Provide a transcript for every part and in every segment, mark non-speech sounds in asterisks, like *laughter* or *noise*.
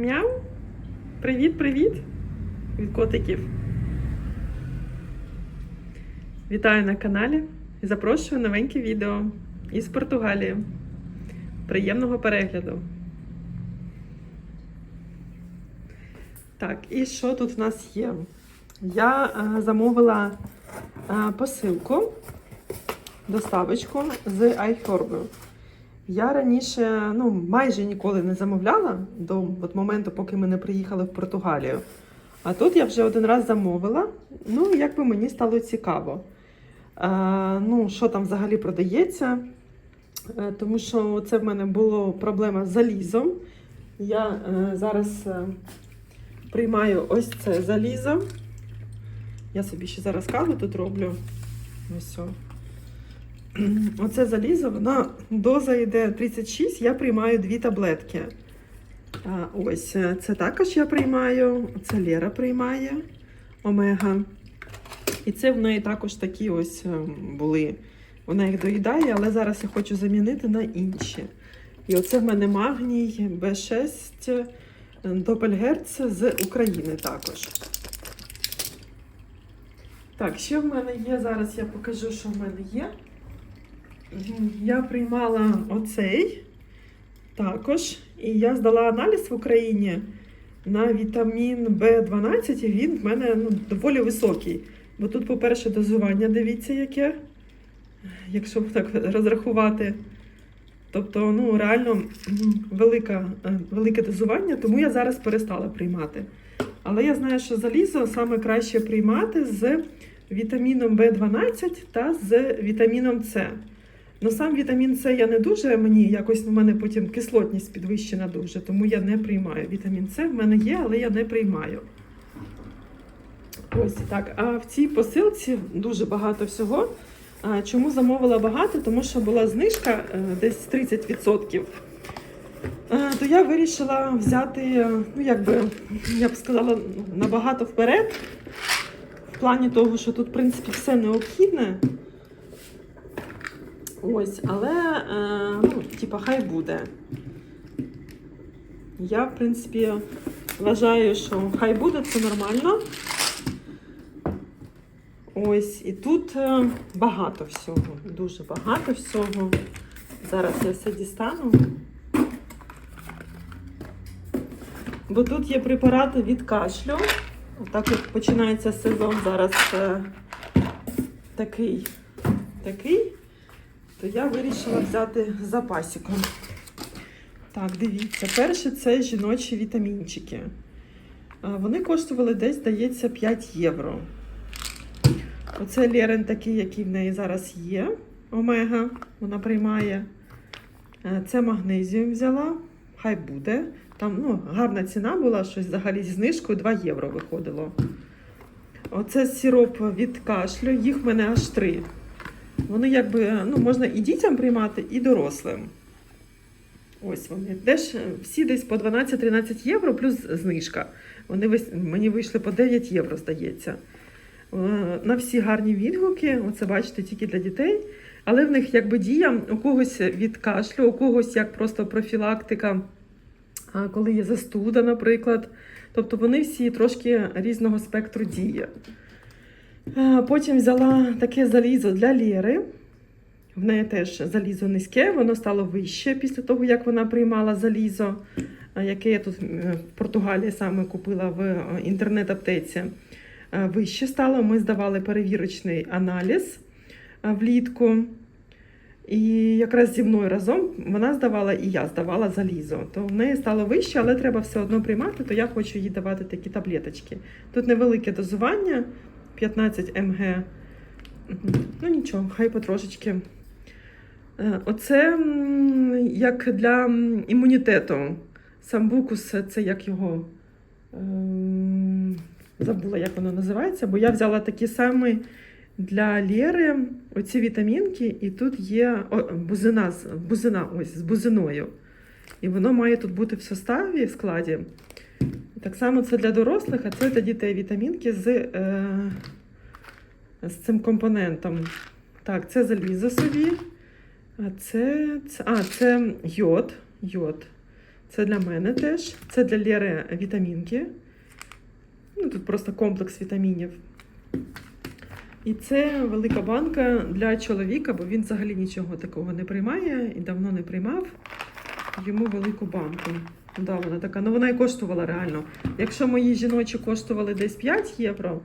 Мяу. Привіт, привіт від котиків. Вітаю на каналі і запрошую новеньке відео із Португалії. Приємного перегляду. Так, і що тут в нас є? Я е, замовила е, посилку, доставочку з iHerb. Я раніше ну, майже ніколи не замовляла до от моменту, поки ми не приїхали в Португалію. А тут я вже один раз замовила. Ну, якби мені стало цікаво. Е, ну, що там взагалі продається. Е, тому що це в мене була проблема з залізом. Я е, зараз е, приймаю ось це залізо. Я собі ще зараз каву тут роблю. Ось. *clears throat* Оце залізо, воно доза йде 36, я приймаю дві таблетки. Ось, е, це також я приймаю, це Лера приймає омега. І це в неї також такі ось е, були. Вона їх доїдає, але зараз я хочу замінити на інші. І оце в мене магній Б6 Допельгерц з України також. Так, ще в мене є, зараз я покажу, що в мене є. Я приймала оцей також. І я здала аналіз в Україні на вітамін В12, і він в мене ну, доволі високий. Бо тут, по-перше, дозування, дивіться, яке, якщо так розрахувати. Тобто, ну, реально велика, е, велике дозування, тому я зараз перестала приймати. Але я знаю, що залізо саме краще приймати з вітаміном В12 та з вітаміном С. Ну, сам вітамін С я не дуже, мені якось у мене потім кислотність підвищена дуже, тому я не приймаю. Вітамін С в мене є, але я не приймаю. Ось так. А в цій посилці дуже багато всього. Чому замовила багато? Тому що була знижка е, десь 30%. Е, То я вирішила взяти, е, ну якби, я б сказала, набагато вперед. В плані того, що тут, в принципі, все необхідне. Ось, але, е, ну, типа, хай буде. Я, в принципі, вважаю, що хай буде, це нормально. Ось, і тут е, багато всього, дуже багато всього. Зараз я все дістану. Бо тут є препарати від кашлю. Так як починається сезон зараз е, такий, такий, то я вирішила взяти з запасиком. Так, дивіться, перше це жіночі вітамінчики. Вони коштували десь, здається, 5 євро. Оце Лерен такий, який в неї зараз є. Омега, вона приймає. Це магнезіум взяла, хай буде. Там ну, гарна ціна була, щось взагалі зі знижкою 2 євро виходило. Оце сироп від кашлю, їх в мене аж три. Вони якби ну, можна і дітям приймати, і дорослим. Ось вони. Теж всі десь по 12-13 євро, плюс знижка. Вони мені вийшли по 9 євро, здається. На всі гарні відгуки, оце бачите, тільки для дітей. Але в них якби дія у когось від кашлю, у когось як просто профілактика, коли є застуда, наприклад. Тобто вони всі трошки різного спектру дії. Потім взяла таке залізо для Лєри. В неї теж залізо низьке, воно стало вище після того, як вона приймала залізо, яке я тут е, в Португалії саме купила в е, інтернет-аптеці. Вище стало. Ми здавали перевірочний аналіз влітку. І якраз зі мною разом вона здавала і я здавала залізо. То в неї стало вище, але треба все одно приймати, то я хочу їй давати такі таблеточки. Тут невелике дозування 15 мг. Ну нічого, хай потрошечки. Е, Оце як для імунітету. Самбукус це як його. ем, Забула, як воно називається, бо я взяла такі самі для Лєри оці вітамінки, і тут є о, бузина, бузина ось, з бузиною. І воно має тут бути в составі, в складі. Так само це для дорослих, а це для дітей вітамінки з, е, з цим компонентом. Так, це залізо собі. А це, це, а, це йод. йод. Це для мене теж. Це для Лєри вітамінки. Ну, тут просто комплекс вітамінів. І це велика банка для чоловіка, бо він взагалі нічого такого не приймає і давно не приймав. Йому велику банку. Да, вона така, ну вона і коштувала реально. Якщо мої жіночі коштували десь 5 євро,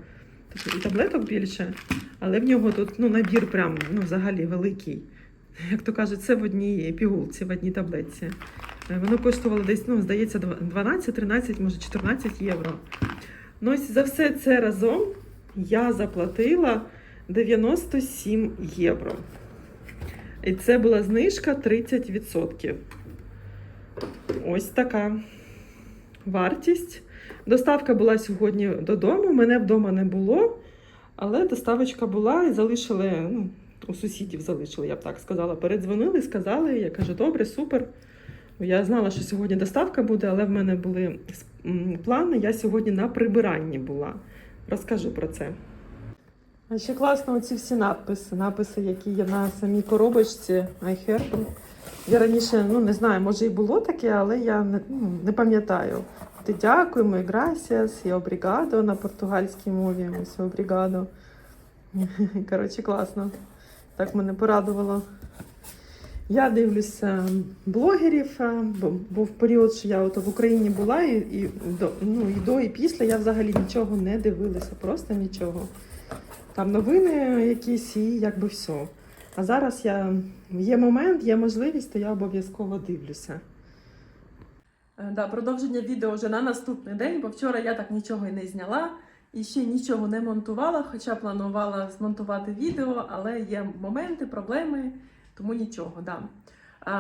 то і таблеток більше, але в нього тут ну, набір прям ну, взагалі великий. Як то кажуть, це в одній пігулці, в одній таблетці. Е, Воно коштувало десь, ну, здається, 12, 13, може 14 євро. Ну, ось за все це разом я заплатила 97 євро. І це була знижка 30%. Ось така вартість. Доставка була сьогодні додому. Мене вдома не було, але доставочка була і залишили, ну, у сусідів залишили, я б так сказала. Передзвонили, сказали. Я кажу, добре, супер. Я знала, що сьогодні доставка буде, але в мене були плани. Я сьогодні на прибиранні була. Розкажу про це. А ще класно оці всі надписи, написи, які є на самій коробочці iHerb. Я раніше ну не знаю, може і було таке, але я не, ну, не пам'ятаю. Ти дякуємо, і gracias, і обрігадо на португальській мові. Ось обрігадо. *laughs* Коротше, класно. Так мене порадувало. Я дивлюся блогерів, е, бо був період, що я от в Україні була, і, і, до, ну, і до, і після я взагалі нічого не дивилася, просто нічого. Там новини якісь і якби все. А зараз я є момент, є можливість, то я обов'язково дивлюся. Е, Да, продовження відео вже на наступний день, бо вчора я так нічого і не зняла і ще нічого не монтувала, хоча планувала змонтувати відео, але є моменти, проблеми, тому нічого. Да.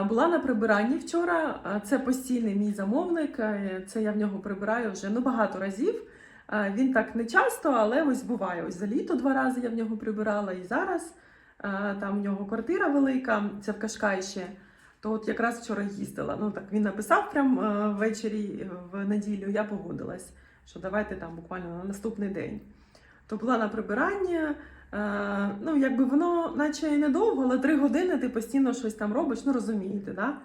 Була на прибиранні вчора. Це постійний мій замовник. е, Це я в нього прибираю вже ну, багато разів. Він так не часто, але ось буває. Ось за літо два рази я в нього прибирала і зараз. Там в нього квартира велика, це в Кашкайші. То от якраз вчора їздила. Ну так він написав прям ввечері е, в неділю. Я погодилась, що давайте там буквально на наступний день. То була на прибиранні. Е, ну, якби воно, наче і недовго, але три години ти постійно щось там робиш, ну розумієте, да?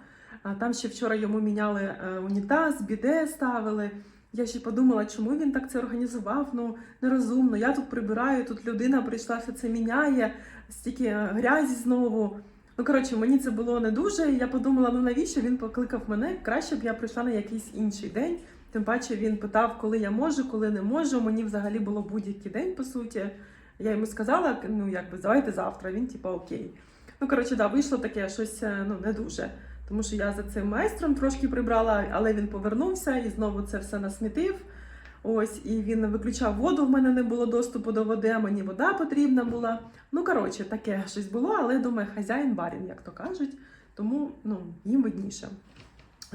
Там ще вчора йому міняли е, унітаз, біде ставили. Я ще подумала, чому він так це організував. Ну нерозумно. Я тут прибираю, тут людина прийшла, все це міняє, стільки грязі знову. Ну, коротше, мені це було не дуже. Я подумала, ну навіщо він покликав мене? Краще б я прийшла на якийсь інший день. Тим паче він питав, коли я можу, коли не можу. Мені взагалі було будь-який день, по суті. Я йому сказала, ну якби давайте завтра. Він типа окей. Ну коротше, да, вийшло таке щось е, ну не дуже. Тому що я за цим майстром трошки прибрала, але він повернувся і знову це все насмітив. Ось, і він виключав воду. В мене не було доступу до води, а мені вода потрібна була. Ну, коротше, таке щось було, але думаю, хазяїн барін, як то кажуть. Тому ну, їм видніше.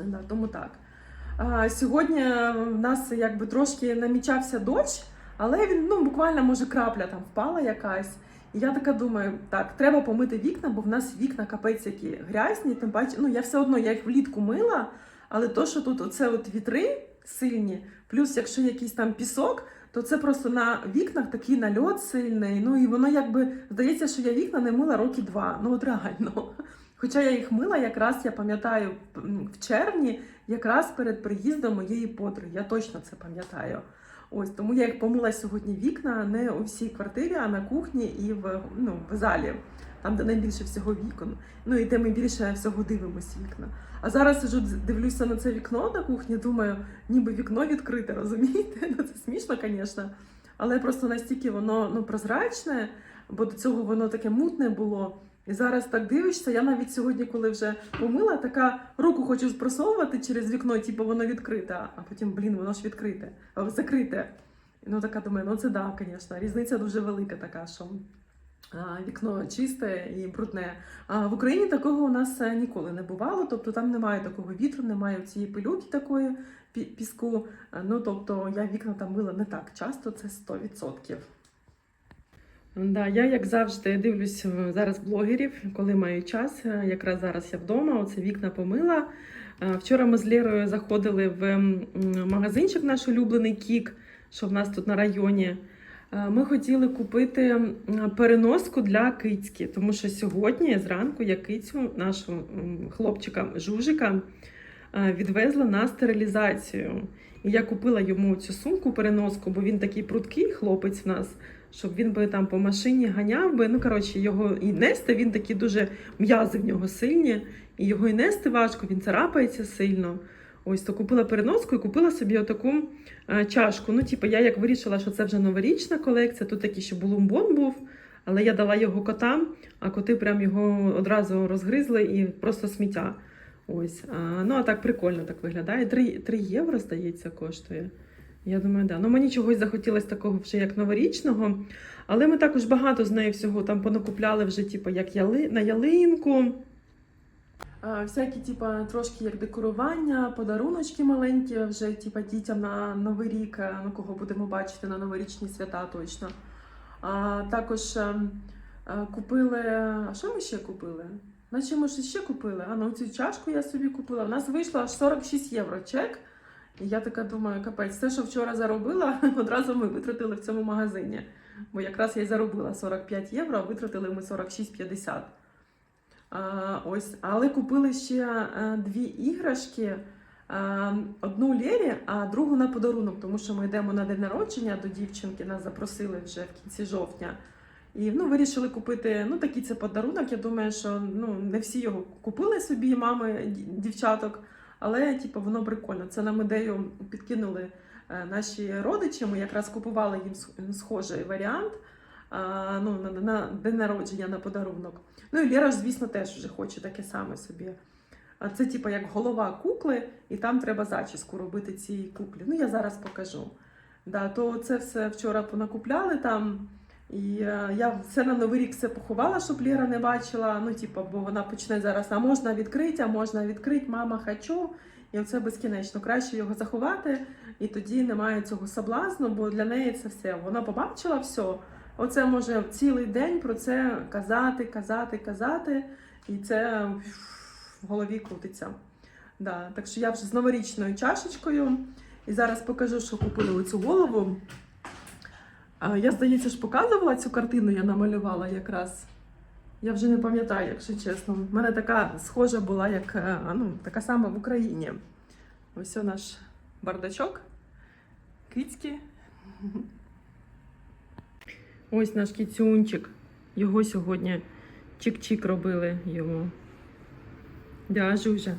Да, тому так. А, сьогодні в нас якби трошки намічався дощ, але він ну, буквально, може, крапля там впала якась. Я така думаю, так, треба помити вікна, бо в нас вікна капець які грязні. Тим паче, ну я все одно я їх влітку мила, але то, що тут оце от вітри сильні, плюс якщо якийсь там пісок, то це просто на вікнах такий нальот сильний. Ну і воно якби здається, що я вікна не мила роки два. Ну от реально. Хоча я їх мила якраз, я пам'ятаю, в червні, якраз перед приїздом моєї подруги. Я точно це пам'ятаю. Ось тому я їх помила сьогодні вікна не у всій квартирі, а на кухні і в, ну, в залі, там, де найбільше всього вікон. Ну і де ми більше всього дивимося вікна. А зараз сижу, дивлюся на це вікно на кухні, думаю, ніби вікно відкрите, розумієте? *laughs* Ну це смішно, звісно. Але просто настільки воно ну, прозрачне, бо до цього воно таке мутне було. І зараз так дивишся, я навіть сьогодні, коли вже помила, така руку хочу просовувати через вікно, типу воно відкрите, а потім, блін, воно ж відкрите, закрите. Ну така думаю, ну це да, звісно. Різниця дуже велика така, що вікно чисте і брудне. А в Україні такого у нас е, ніколи не бувало. Тобто там немає такого вітру, немає цієї пилюки такої піску. Ну тобто я вікна там мила не так часто, це 100%. Да, я, як завжди, дивлюсь зараз блогерів, коли маю час. Е, Якраз зараз я вдома, оце вікна помила. Е, Вчора ми з Лєрою заходили в магазинчик наш улюблений Кік, що в нас тут на районі. Е, Ми хотіли купити переноску для кицьки, тому що сьогодні зранку я кицю, нашого хлопчика Жужика, відвезла на стерилізацію. І я купила йому цю сумку переноску, бо він такий пруткий хлопець в нас, щоб він би там по машині ганяв би. Ну, коротше, його і нести, він такі дуже м'язи в нього сильні, і його і нести важко, він царапається сильно. Ось то купила переноску і купила собі отаку е, чашку. Ну, типу, я як вирішила, що це вже новорічна колекція, тут такий ще булумбон був, але я дала його котам, а коти прям його одразу розгризли і просто сміття. Ось. А, ну, а так прикольно так виглядає. 3, 3 євро, здається, коштує. Я думаю, да. Ну мені чогось захотілося такого вже як новорічного. Але ми також багато з нею всього там понакупляли вже, типу, як яли... на ялинку. Всякі, типа, трошки як декорування, подаруночки маленькі вже, типа, дітям на Новий рік, е, ну, кого будемо бачити на новорічні свята точно. А, також е, е, купили. А що ми ще купили? Ми щось ще купили. А ну цю чашку я собі купила. У нас вийшло аж 46 євро чек. Я така думаю, капець, те, що вчора заробила, *laughs* одразу ми витратили в цьому магазині. Бо якраз я й заробила 45 євро, а витратили ми 46,50. А, ось, але купили ще а, дві іграшки. А, одну Лєрі, а другу на подарунок, тому що ми йдемо на день народження до дівчинки, нас запросили вже в кінці жовтня. І ну, вирішили купити ну, такий це подарунок. Я думаю, що ну, не всі його купили собі, мами дівчаток, але типу, воно прикольно. Це нам ідею підкинули е, наші родичі. Ми якраз купували їм схожий варіант ну, на, на день народження на подарунок. Ну і Лера звісно, теж вже хоче таке саме собі. Це, типу, як голова кукли, і там треба зачіску робити цій куклі. Ну, я зараз покажу. Да, то це все вчора понакупляли там. І е, я все на новий рік все поховала, щоб Лера не бачила. Ну, типу, бо вона почне зараз, а можна відкрити, а можна відкрити, мама хочу. І оце безкінечно. Краще його заховати, і тоді немає цього соблазну, бо для неї це все. Вона побачила все. Оце може цілий день про це казати, казати, казати, і це в голові крутиться. Да. Так що я вже з новорічною чашечкою. І зараз покажу, що купили оцю голову. Я, здається, ж показувала цю картину, я намалювала якраз. Я вже не пам'ятаю, якщо чесно. У мене така схожа була, як е, ну, така сама в Україні. Ось наш бардачок. Кицьки. Ось наш кіцюнчик. Його сьогодні чик-чик робили йому. Да, Жужа.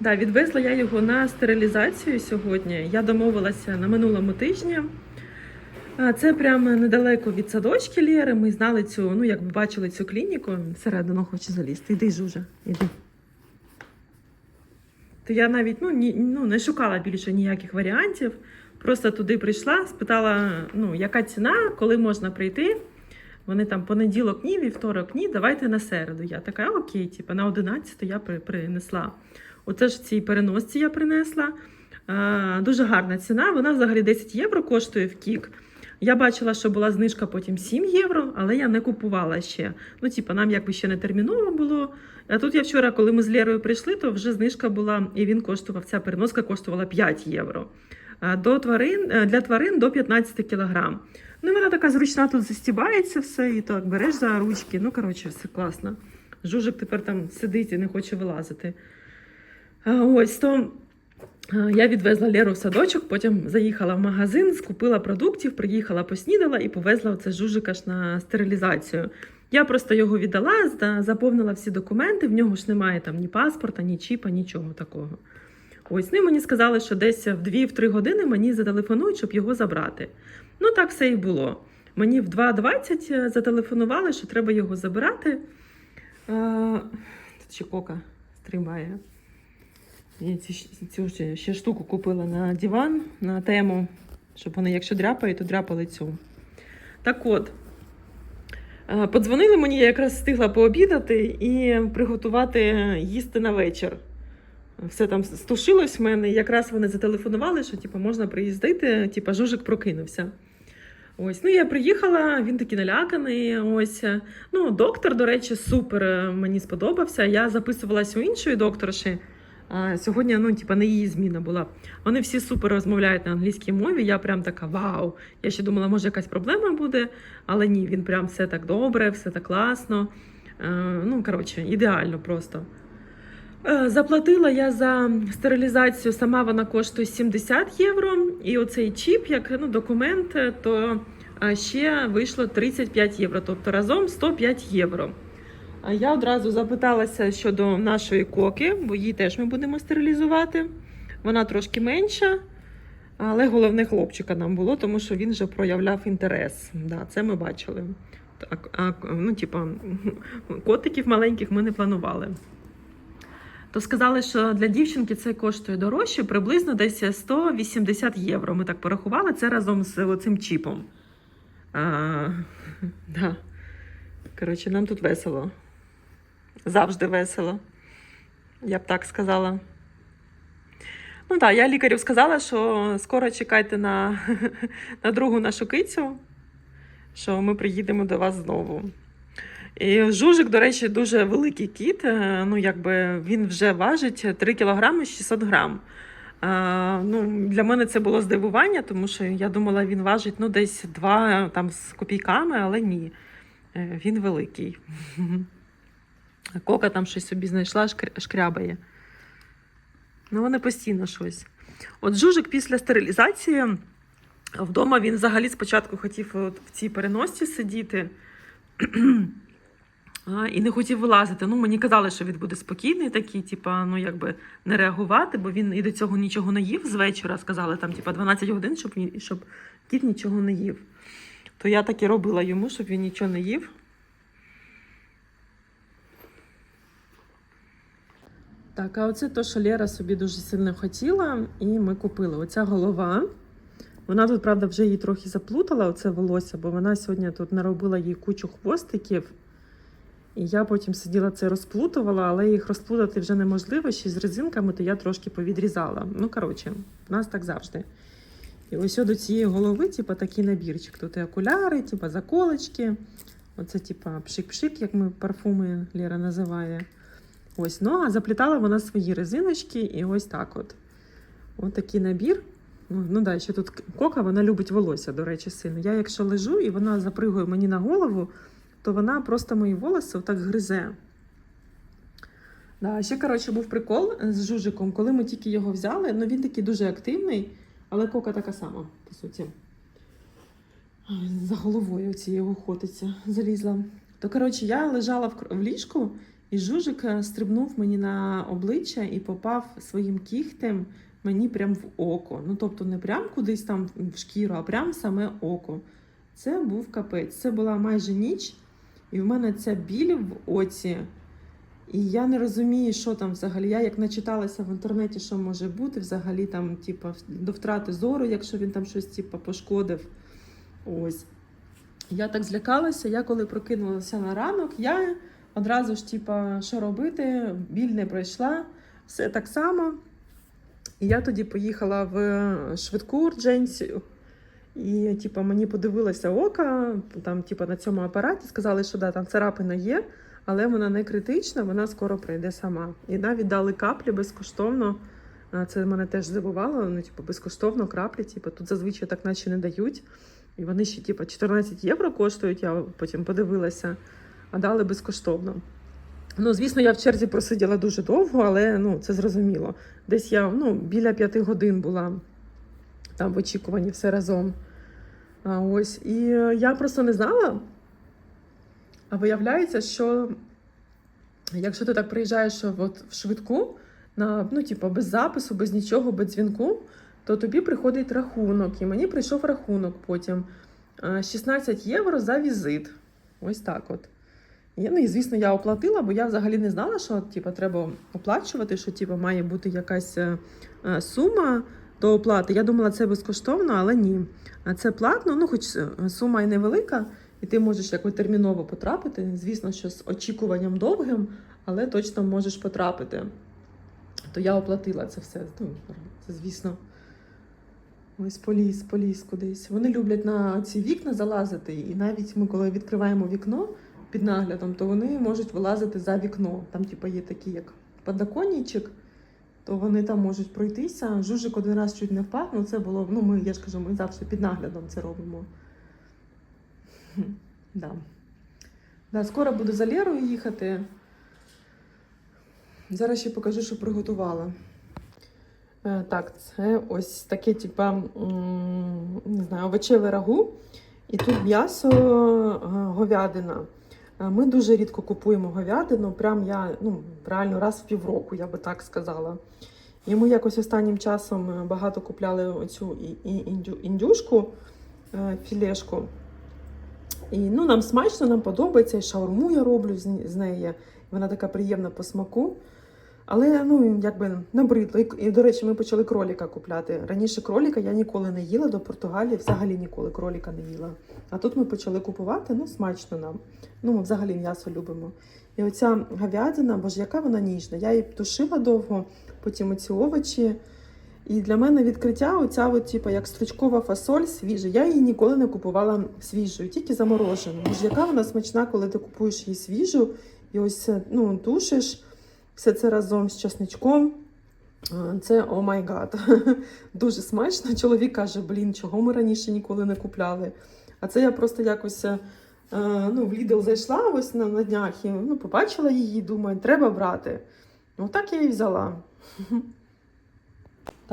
Да, відвезла я його на стерилізацію сьогодні. Я домовилася на минулому тижні. Це прямо недалеко від садочки Лєри. Ми знали цю, ну як бачили цю клініку. Всередину хоче залізти. Іди, Жужа, іди. То я навіть ну, ні, ну, не шукала більше ніяких варіантів. Просто туди прийшла, спитала, ну, яка ціна, коли можна прийти. Вони там понеділок ні, вівторок ні, давайте на середу. Я така, окей, типу, на 11 я при- принесла. Оце ж цій переносці я принесла. А, дуже гарна ціна. Вона взагалі 10 євро коштує в кік. Я бачила, що була знижка потім 7 євро, але я не купувала ще. Ну, типу, нам якби ще не терміново було. А тут я вчора, коли ми з Лєрою прийшли, то вже знижка була, і він коштував, ця переноска коштувала 5 євро. До тварин, е, для тварин до 15 кілограм. Ну, і вона така зручна, тут застібається все, і так береш за ручки. Ну, коротше, все класно. Жужик тепер там сидить і не хоче вилазити. Ось то я відвезла Леру в садочок, потім заїхала в магазин, скупила продуктів, приїхала, поснідала і повезла оце жужика ж на стерилізацію. Я просто його віддала, заповнила всі документи, в нього ж немає там ні паспорта, ні чіпа, нічого такого. Ось, ну мені сказали, що десь в 2-3 години мені зателефонують, щоб його забрати. Ну, так все і було. Мені в 2.20 зателефонували, що треба його забирати. Тут ще кока стрибає. Я цю ще, штуку купила на диван, на тему, щоб вони, якщо дряпають, то дряпали цю. Так от, е, подзвонили мені, я якраз встигла пообідати і приготувати їсти на вечір. Все там стушилось в мене, якраз вони зателефонували, що типу, можна приїздити, типу, жужик прокинувся. Ось, ну я приїхала, він такий наляканий. Ось, ну, доктор, до речі, супер е, мені сподобався. Я записувалась у іншої докторші. Сьогодні, ну, типа, не її зміна була. Вони всі супер розмовляють на англійській мові. Я прям така вау. Я ще думала, може якась проблема буде, але ні, він прям все так добре, все так класно. Е, ну, коротше, ідеально просто. Е, Заплатила я за стерилізацію, сама вона коштує 70 євро. І оцей чіп, як ну, документ, то е, ще вийшло 35 євро, тобто разом 105 євро. А я одразу запиталася щодо нашої коки, бо її теж ми будемо стерилізувати. Вона трошки менша, але головне хлопчика нам було, тому що він вже проявляв інтерес. Да, це ми бачили. Так, а, ну, типа, *laughs* котиків маленьких ми не планували. То сказали, що для дівчинки це коштує дорожче, приблизно десь 180 євро. Ми так порахували це разом з цим чіпом. А, *laughs* да. Коротше, нам тут весело. Завжди весело. Я б так сказала. Ну так, я лікарю сказала, що скоро чекайте на, *laughs* на другу нашу кицю, що ми приїдемо до вас знову. І жужик, до речі, дуже великий кіт. е, Ну, якби він вже важить 3 кг 600 грам. А, ну, для мене це було здивування, тому що я думала, він важить ну, десь 2 там, з копійками, але ні. Е, Він великий. *laughs* Кока там щось собі знайшла, шкр- шкрябає. Ну, вони постійно щось. От жужик після стерилізації вдома він взагалі спочатку хотів от в цій переносці сидіти. *clears throat* А, і не хотів вилазити. Ну, мені казали, що він буде спокійний, такий, типа, ну якби не реагувати, бо він і до цього нічого не їв з вечора. Сказали там, типа, 12 годин, щоб, щоб кіт нічого не їв. То я так і робила йому, щоб він нічого не їв. Так, а оце то, що Лера собі дуже сильно хотіла, і ми купили. Оця голова. Вона тут, правда, вже її трохи заплутала, оце волосся, бо вона сьогодні тут наробила їй кучу хвостиків. І я потім сиділа це розплутувала, але їх розплутати вже неможливо. Ще з резинками, то я трошки повідрізала. Ну, коротше, в нас так завжди. І ось до цієї голови, типу, такий набірчик. Тут і окуляри, типу, заколочки. Оце, типу, пшик-пшик, як ми парфуми Лера називає. Ось, ну, а заплітала вона свої резиночки, і ось так от. Ось такий набір. Ну, ну да, ще тут кока, вона любить волосся, до речі, сильно. Я якщо лежу і вона запригує мені на голову, то вона просто мої волоси отак гризе. Да, ще, коротше, був прикол з жужиком, коли ми тільки його взяли, ну він такий дуже активний, але кока така сама, по суті. За головою цією охотиться, залізла. То, коротше, я лежала в ліжку, і жужик е, стрибнув мені на обличчя і попав своїм кігтем мені прям в око. Ну, тобто, не прям кудись там в шкіру, а прям в саме око. Це був капець. Це була майже ніч, і в мене ця біль в оці. І я не розумію, що там взагалі. Я як начиталася в інтернеті, що може бути взагалі там, типу, до втрати зору, якщо він там щось типу, пошкодив. Ось. Я так злякалася, я коли прокинулася на ранок, я одразу ж, типа, що робити, біль не пройшла, все так само. І я тоді поїхала в швидку урдженцію. І, типа, мені подивилося око, там, типа, на цьому апараті, сказали, що да, там царапина є, але вона не критична, вона скоро прийде сама. І навіть дали каплі безкоштовно. Це мене теж здивувало. Ну, типу, безкоштовно краплі, типу, тут зазвичай так наче не дають. І вони ще, типу, 14 євро коштують, я потім подивилася, а дали безкоштовно. Ну, звісно, я в черзі просиділа дуже довго, але ну, це зрозуміло. Десь я ну, біля п'яти годин була там в очікуванні все разом. А, ось. І е, я просто не знала. А виявляється, що якщо ти так приїжджаєш от в швидку, на, ну, типу, без запису, без нічого, без дзвінку, то тобі приходить рахунок. І мені прийшов рахунок потім е, 16 євро за візит. Ось так от. І, ну, і звісно, я оплатила, бо я взагалі не знала, що типу, треба оплачувати, що типу, має бути якась е, е, сума до оплати. Я думала, це безкоштовно, але ні. А це платно, ну, хоч е, сума і невелика, і ти можеш якось терміново потрапити. Звісно, що з очікуванням довгим, але точно можеш потрапити. То я оплатила це все. Ну, це, звісно. Ось поліз, поліз кудись. Вони люблять на ці вікна залазити, і навіть ми, коли відкриваємо вікно під наглядом, то вони можуть вилазити за вікно. Там, типу, є такі, як подоконничок, то вони там можуть пройтися. Жужик один раз чуть не впав, ну це було, ну ми, я ж кажу, ми завжди під наглядом це робимо. Да. Да, скоро буду за Лерою їхати. Зараз ще покажу, що приготувала. Е, Так, це ось таке, типа, не знаю, овочеве рагу. І тут м'ясо е, говядина. Е, Ми дуже рідко купуємо говядину, прям я ну, реально раз в півроку, я би так сказала. І ми якось останнім часом е, багато купляли індю- індюшку, е, філешку. І ну, нам смачно, нам подобається, і шаурму я роблю з неї. Вона така приємна по смаку. Але ну, якби набридло. І, до речі, ми почали кроліка купляти. Раніше кроліка я ніколи не їла до Португалії, взагалі ніколи кроліка не їла. А тут ми почали купувати, ну, смачно нам. Ну, ми взагалі м'ясо любимо. І оця говядина, боже, яка вона ніжна. Я її тушила довго, потім оці овочі. І для мене відкриття оця, от, типу, як стручкова фасоль свіжа. Я її ніколи не купувала свіжою, тільки заморожену. Боже, яка вона смачна, коли ти купуєш її свіжу і ось ну, тушиш все це разом з чесничком. Це о май гад. *laughs* Дуже смачно. Чоловік каже: блін, чого ми раніше ніколи не купляли. А це я просто якось е, ну, в Лідл зайшла ось на, на днях і ну, побачила її, думаю, треба брати. Ну я і взяла. *laughs*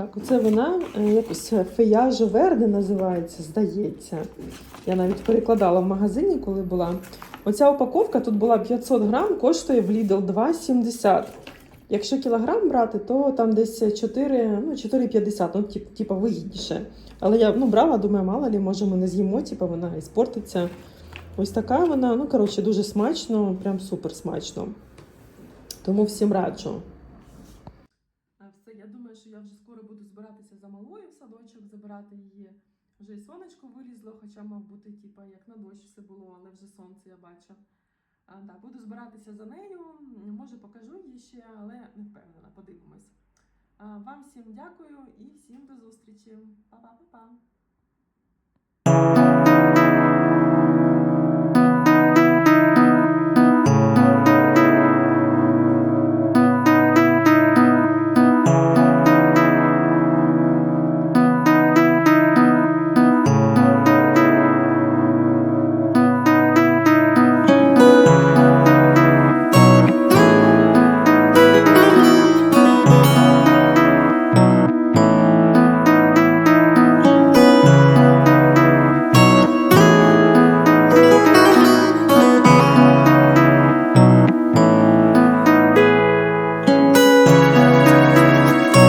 Так, оце вона е, якось феяжо верде називається, здається. Я навіть перекладала в магазині, коли була. Оця упаковка тут була 500 грам, коштує в Lidl 2,70. Якщо кілограм брати, то там десь 4, ну, 4,50, ну, тип, типа вигідніше. Але я ну, брала, думаю, мало ли, може ми не з'їмо, типа вона і спортиться. Ось така вона, ну, коротше, дуже смачно, прям супер смачно. Тому всім раджу. Все, я думаю, що я вже скоро буду збиратися за малою в садочок, забирати її. Вже і сонечко вилізло, хоча мав бути, типу, як на дощ все було, але вже сонце я бачу. А, да, буду збиратися за нею. Може покажу її ще, але не впевнена, подивимось. А, вам всім дякую і всім до зустрічі. Па-па-па-па.